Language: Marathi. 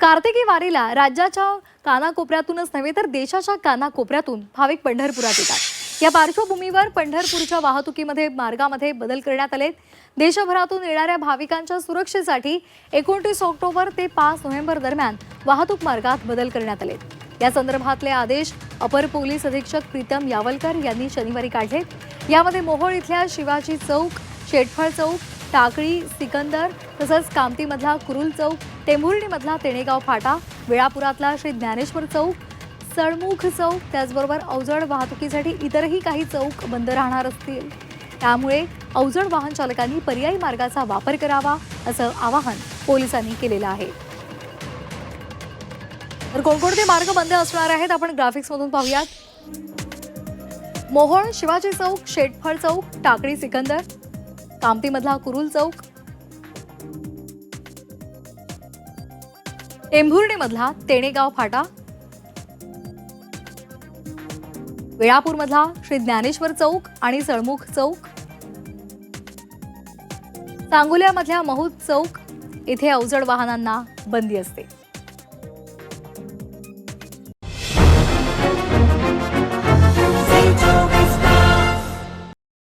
कार्तिकी वारीला राज्याच्या कानाकोपऱ्यातूनच नव्हे तर देशाच्या कानाकोपऱ्यातून भाविक पंढरपुरात येतात. या पार्श्वभूमीवर पंढरपूरच्या वाहतुकीमध्ये मार्गामध्ये बदल करण्यात आले देशभरातून येणाऱ्या भाविकांच्या सुरक्षेसाठी एकोणतीस ऑक्टोबर ते पाच नोव्हेंबर दरम्यान वाहतूक मार्गात बदल करण्यात आले या संदर्भातले आदेश अपर पोलीस अधीक्षक प्रीतम यावलकर यांनी शनिवारी काढले यामध्ये मोहोळ इथल्या शिवाजी चौक शेटफळ चौक टाकळी सिकंदर तसंच कामतीमधला कुरुल चौक टेंभुर्णीमधला तेणेगाव फाटा वेळापुरातला श्री ज्ञानेश्वर चौक सळमुख चौक त्याचबरोबर अवजड वाहतुकीसाठी इतरही काही चौक बंद राहणार असतील. त्यामुळे अवजड वाहन चालकांनी पर्यायी मार्गाचा वापर करावा असं आवाहन पोलिसांनी केलेलं आहे. तर कोणकोणते मार्ग बंद असणार आहेत आपण ग्राफिक्समधून पाहूयात. मोहोळ शिवाजी चौक शेटफळ चौक टाकळी सिकंदर कामतीमधला कुरुल चौक. टेंभुर्णीमधला तेणेगाव फाटा. वेळापूरमधला श्री ज्ञानेश्वर चौक आणि सळमुख चौक. सांगोल्यामधल्या महूद चौक इथे अवजड वाहनांना बंदी असते.